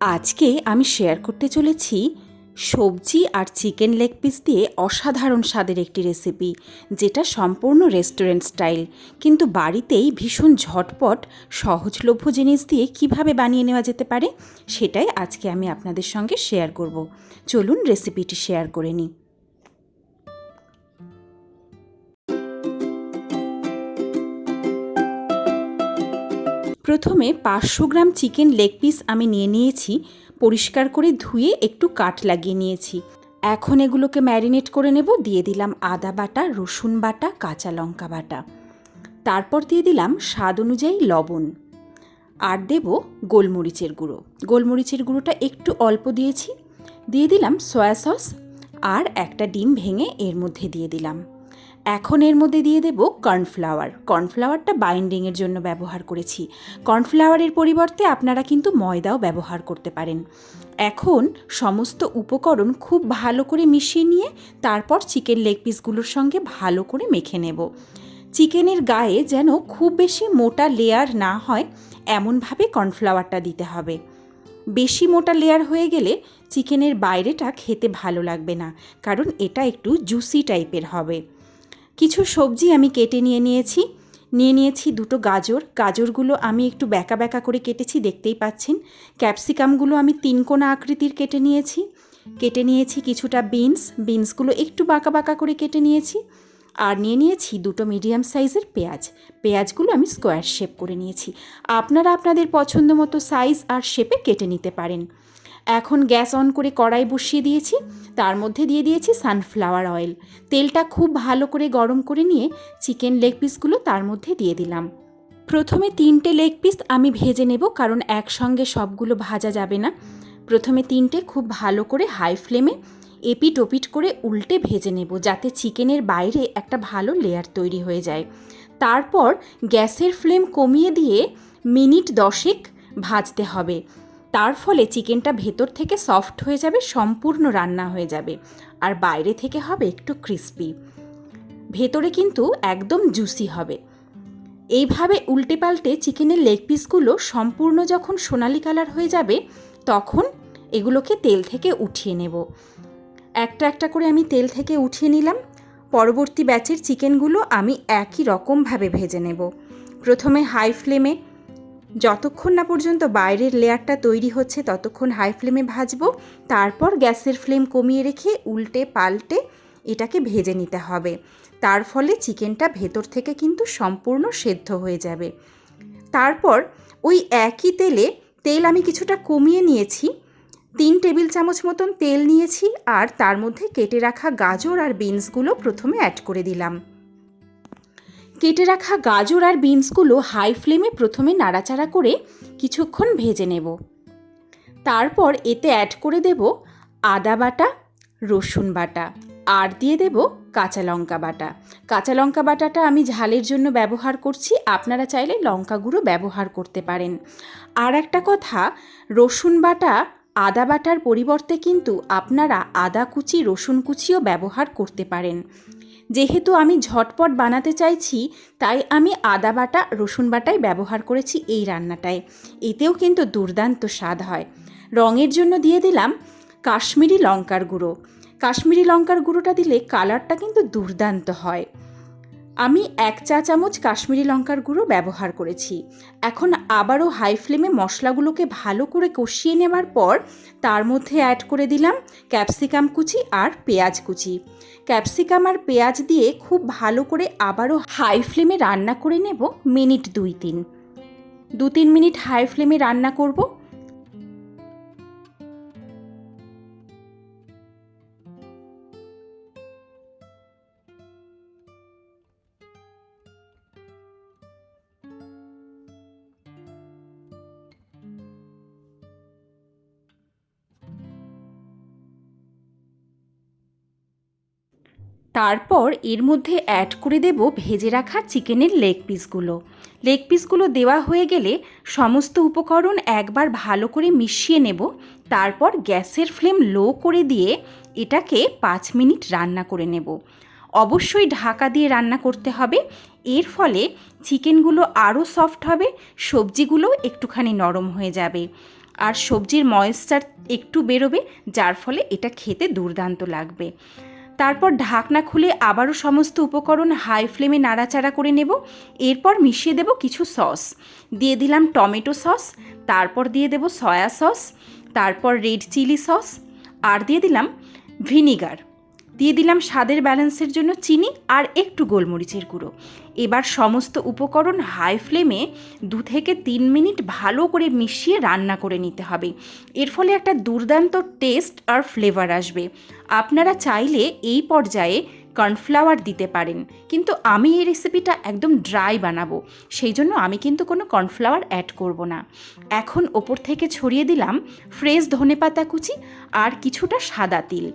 আজকে আমি শেয়ার করতে চলেছি সবজি আর চিকেন লেগ পিস দিয়ে অসাধারণ স্বাদের একটি রেসিপি যেটা সম্পূর্ণ রেস্টুরেন্ট স্টাইল কিন্তু বাড়িতেই ভীষণ ঝটপট, সহজলভ্য জিনিস দিয়ে কীভাবে বানিয়ে নেওয়া যেতে পারে, সেটাই আজকে আমি আপনাদের সঙ্গে শেয়ার করব। চলুন রেসিপিটি শেয়ার করে নিই। প্রথমে পাঁচশো গ্রাম চিকেন লেগ পিস আমি নিয়ে নিয়েছি, পরিষ্কার করে ধুয়ে একটু কাট লাগিয়ে নিয়েছি। এখন এগুলোকে ম্যারিনেট করে নেব, দিয়ে দিলাম আদা বাটা, রসুন বাটা, কাঁচা লঙ্কা বাটা। তারপর দিয়ে দিলাম স্বাদ অনুযায়ী লবণ। আর দেব গোলমরিচের গুঁড়ো। গোলমরিচের গুঁড়োটা একটু অল্প দিয়েছি। দিয়ে দিলাম সয়া সস, আর একটা ডিম ভেঙে এর মধ্যে দিয়ে দিলাম। এখন এর মধ্যে দিয়ে দেব কর্নফ্লাওয়ার। কর্নফ্লাওয়ারটা বাইন্ডিংয়ের জন্য ব্যবহার করেছি। কর্নফ্লাওয়ারের পরিবর্তে আপনারা কিন্তু ময়দাও ব্যবহার করতে পারেন। এখন সমস্ত উপকরণ খুব ভালো করে মিশিয়ে নিয়ে তারপর চিকেন লেগ পিসগুলোর সঙ্গে ভালো করে মেখে নেব। চিকেনের গায়ে যেন খুব বেশি মোটা লেয়ার না হয়, এমনভাবে কর্নফ্লাওয়ারটা দিতে হবে। বেশি মোটা লেয়ার হয়ে গেলে চিকেনের বাইরেটা খেতে ভালো লাগবে না, কারণ এটা একটু জুসি টাইপের হবে। কিছু সবজি আমি কেটে নিয়ে নিয়েছি। নিয়ে নিয়েছি দুটো গাজর। গাজরগুলো আমি একটু ব্যাকা ব্যাকা করে কেটেছি, দেখতেই পাচ্ছেন। ক্যাপসিকামগুলো আমি তিন কোনা আকৃতির কেটে নিয়েছি। কেটে নিয়েছি কিছুটা বিনস। বিনসগুলো একটু বাঁকা বাঁকা করে কেটে নিয়েছি। আর নিয়ে নিয়েছি দুটো মিডিয়াম সাইজের পেঁয়াজ। পেঁয়াজগুলো আমি স্কোয়ার শেপ করে নিয়েছি। আপনারা আপনাদের পছন্দ মতো সাইজ আর শেপে কেটে নিতে পারেন। এখন গ্যাস অন করে কড়াই বসিয়ে দিয়েছি। তার মধ্যে দিয়ে দিয়েছি সানফ্লাওয়ার অয়েল। তেলটা খুব ভালো করে গরম করে নিয়ে চিকেন লেগ পিসগুলো তার মধ্যে দিয়ে দিলাম। প্রথমে তিনটে লেগ পিস আমি ভেজে নেব কারণ একসঙ্গে সবগুলো ভাজা যাবে না। প্রথমে তিনটে খুব ভালো করে হাই ফ্লেমে এপিট ওপিট করে উল্টে ভেজে নেব যাতে চিকেনের বাইরে একটা ভালো লেয়ার তৈরি হয়ে যায়। তারপর গ্যাসের ফ্লেম কমিয়ে দিয়ে মিনিট দশেক ভাজতে হবে। তার ফলে চিকেনটা ভেতর থেকে সফট হয়ে যাবে, সম্পূর্ণ রান্না হয়ে যাবে। আর বাইরে থেকে হবে একটু ক্রিস্পি ভেতরে কিন্তু একদম জুসি হবে। এইভাবে উল্টে পাল্টে চিকেনের লেগ পিসগুলো সম্পূর্ণ যখন সোনালি কালার হয়ে যাবে, তখন এগুলোকে তেল থেকে উঠিয়ে নেব। একটা একটা করে আমি তেল থেকে উঠিয়ে নিলাম। পরবর্তী ব্যাচের চিকেনগুলো আমি একই রকমভাবে ভেজে নেব। প্রথমে হাই ফ্লেমে যতক্ষণ না পর্যন্ত বাইরের লেয়ারটা তৈরি হচ্ছে, ততক্ষণ হাই ফ্লেমে ভাজবো, তারপর গ্যাসের ফ্লেম কমিয়ে রেখে উল্টে পাল্টে এটাকে ভেজে নিতে হবে। তার ফলে চিকেনটা ভেতর থেকে কিন্তু সম্পূর্ণ সেদ্ধ হয়ে যাবে। তারপর ওই একই তেলে তেল আমি কিছুটা কমিয়ে নিয়েছি, তিন টেবিল চামচ মতন তেল নিয়েছি আর তার মধ্যে কেটে রাখা গাজর আর বিনসগুলো প্রথমে অ্যাড করে দিলাম। কেটে রাখা গাজর আর বিনসগুলো হাই ফ্লেমে প্রথমে নাড়াচাড়া করে কিছুক্ষণ ভেজে নেব। তারপর এতে অ্যাড করে দেব আদা বাটা, রসুন বাটা, আর দিয়ে দেব কাঁচা লঙ্কা বাটা। কাঁচা লঙ্কা বাটাটা আমি ঝালের জন্য ব্যবহার করছি, আপনারা চাইলে লঙ্কা গুঁড়ো ব্যবহার করতে পারেন। আর একটা কথা, রসুন বাটা, আদা বাটার পরিবর্তে কিন্তু আপনারা আদা কুচি, রসুন কুচিও ব্যবহার করতে পারেন। যেহেতু আমি ঝটপট বানাতে চাইছি, তাই আমি আদা বাটা, রসুন বাটাই ব্যবহার করেছি এই রান্নাটায়। এতেও কিন্তু দুর্দান্ত স্বাদ হয়। রঙের জন্য দিয়ে দিলাম কাশ্মীরি লঙ্কার গুঁড়ো। কাশ্মীরি লঙ্কার গুঁড়োটা দিলে কালারটা কিন্তু দুর্দান্ত হয়। আমি এক চা চামচ কাশ্মীরি লঙ্কার গুঁড়ো ব্যবহার করেছি। এখন আবারও হাই ফ্লেমে মশলাগুলোকে ভালো করে কষিয়ে নেবার পর তার মধ্যে অ্যাড করে দিলাম ক্যাপসিকাম কুচি আর পেঁয়াজ কুচি। ক্যাপসিকাম আর পেঁয়াজ দিয়ে খুব ভালো করে আবারও হাই ফ্লেমে রান্না করে নেব মিনিট দুই তিন। দু তিন মিনিট হাই ফ্লেমে রান্না করব। তারপর এর মধ্যে অ্যাড করে দেব ভেজে রাখা চিকেনের লেগ পিসগুলো লেগ পিসগুলো দেওয়া হয়ে গেলে সমস্ত উপকরণ একবার ভালো করে মিশিয়ে নেব। তারপর গ্যাসের ফ্লেম লো করে দিয়ে এটাকে পাঁচ মিনিট রান্না করে নেব। অবশ্যই ঢাকা দিয়ে রান্না করতে হবে। এর ফলে চিকেনগুলো আরও সফট হবে, সবজিগুলো একটুখানি নরম হয়ে যাবে। আর সবজির ময়েশ্চার একটু বেরোবে, যার ফলে এটা খেতে দুর্দান্ত লাগবে। তারপর ঢাকনা খুলে আবারও সমস্ত উপকরণ হাই ফ্লেমে নাড়াচাড়া করে নেব। এরপর মিশিয়ে দেব কিছু সস। দিয়ে দিলাম টমেটো সস, তারপর দিয়ে দেব সয়া সস, তারপর রেড চিলি সস, আর দিয়ে দিলাম ভিনিগার। দিয়ে দিলাম স্বাদের ব্যালেন্সের জন্য চিনি আর একটু গোলমরিচের গুঁড়ো। এবার সমস্ত উপকরণ হাই ফ্লেমে দু থেকে তিন মিনিট ভালো করে মিশিয়ে রান্না করে নিতে হবে। এর ফলে একটা দুর্দান্ত টেস্ট আর ফ্লেভার আসবে। আপনারা চাইলে এই পর্যায়ে কর্নফ্লাওয়ার দিতে পারেন। কিন্তু আমি এই রেসিপিটা একদম ড্রাই বানাবো। সেই জন্য আমি কিন্তু কোনো কর্নফ্লাওয়ার অ্যাড করব না। এখন ওপর থেকে ছড়িয়ে দিলাম ফ্রেশ ধনেপাতা কুচি আর কিছুটা সাদা তিল।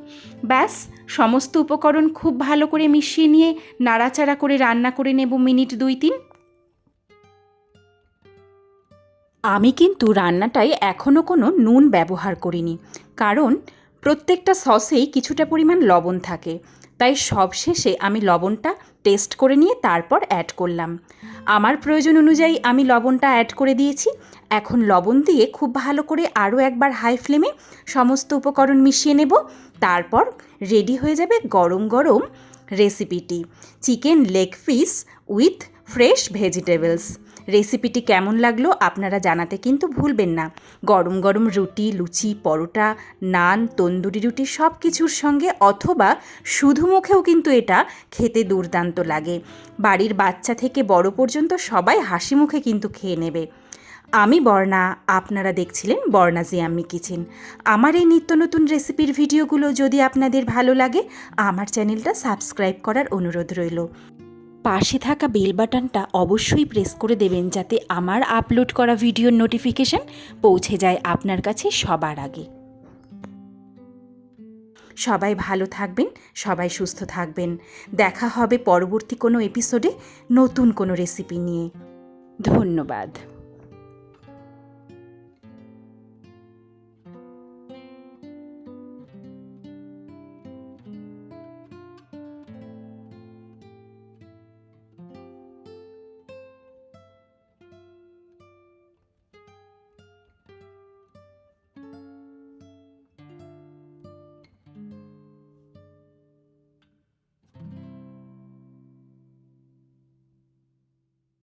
ব্যাস, সমস্ত উপকরণ খুব ভালো করে মিশিয়ে নিয়ে নাড়াচাড়া করে রান্না করে নেব মিনিট দুই তিন। আমি কিন্তু রান্নাটায় এখনও কোনো নুন ব্যবহার করিনি। কারণ প্রত্যেকটা সসেই কিছুটা পরিমাণ লবণ থাকে। তাই সব শেষে আমি লবণটা টেস্ট করে নিয়ে তারপর অ্যাড করলাম। আমার প্রয়োজন অনুযায়ী আমি লবণটা অ্যাড করে দিয়েছি। এখন লবণ দিয়ে খুব ভালো করে আরও একবার হাই ফ্লেমে সমস্ত উপকরণ মিশিয়ে নেব। তারপর রেডি হয়ে যাবে গরম গরম রেসিপিটি chicken leg piece with fresh vegetables রেসিপিটি কেমন লাগল আপনারা জানাতে কিন্তু ভুলবেন না। গরম গরম রুটি, লুচি, পরোটা, নান, তন্দুরি রুটি সব কিছুর সঙ্গে অথবা শুধু মুখেও কিন্তু এটা খেতে দুর্দান্ত লাগে। বাড়ির বাচ্চা থেকে বড় পর্যন্ত সবাই হাসি মুখে কিন্তু খেয়ে নেবে। আমি বর্ণা, আপনারা দেখছিলেন বর্ণা জিয়াম্মি কিচেন। আমার এই নিত্য নতুন রেসিপির ভিডিওগুলো যদি আপনাদের ভালো লাগে, আমার চ্যানেলটা সাবস্ক্রাইব করার অনুরোধ রইল। পাশে থাকা বেল বাটনটা অবশ্যই প্রেস করে দেবেন যাতে আমার আপলোড করা ভিডিওর নোটিফিকেশন পৌঁছে যায় আপনার কাছে সবার আগে। সবাই ভালো থাকবেন, সবাই সুস্থ থাকবেন। দেখা হবে পরবর্তী কোনো এপিসোডে নতুন কোনো রেসিপি নিয়ে। ধন্যবাদ।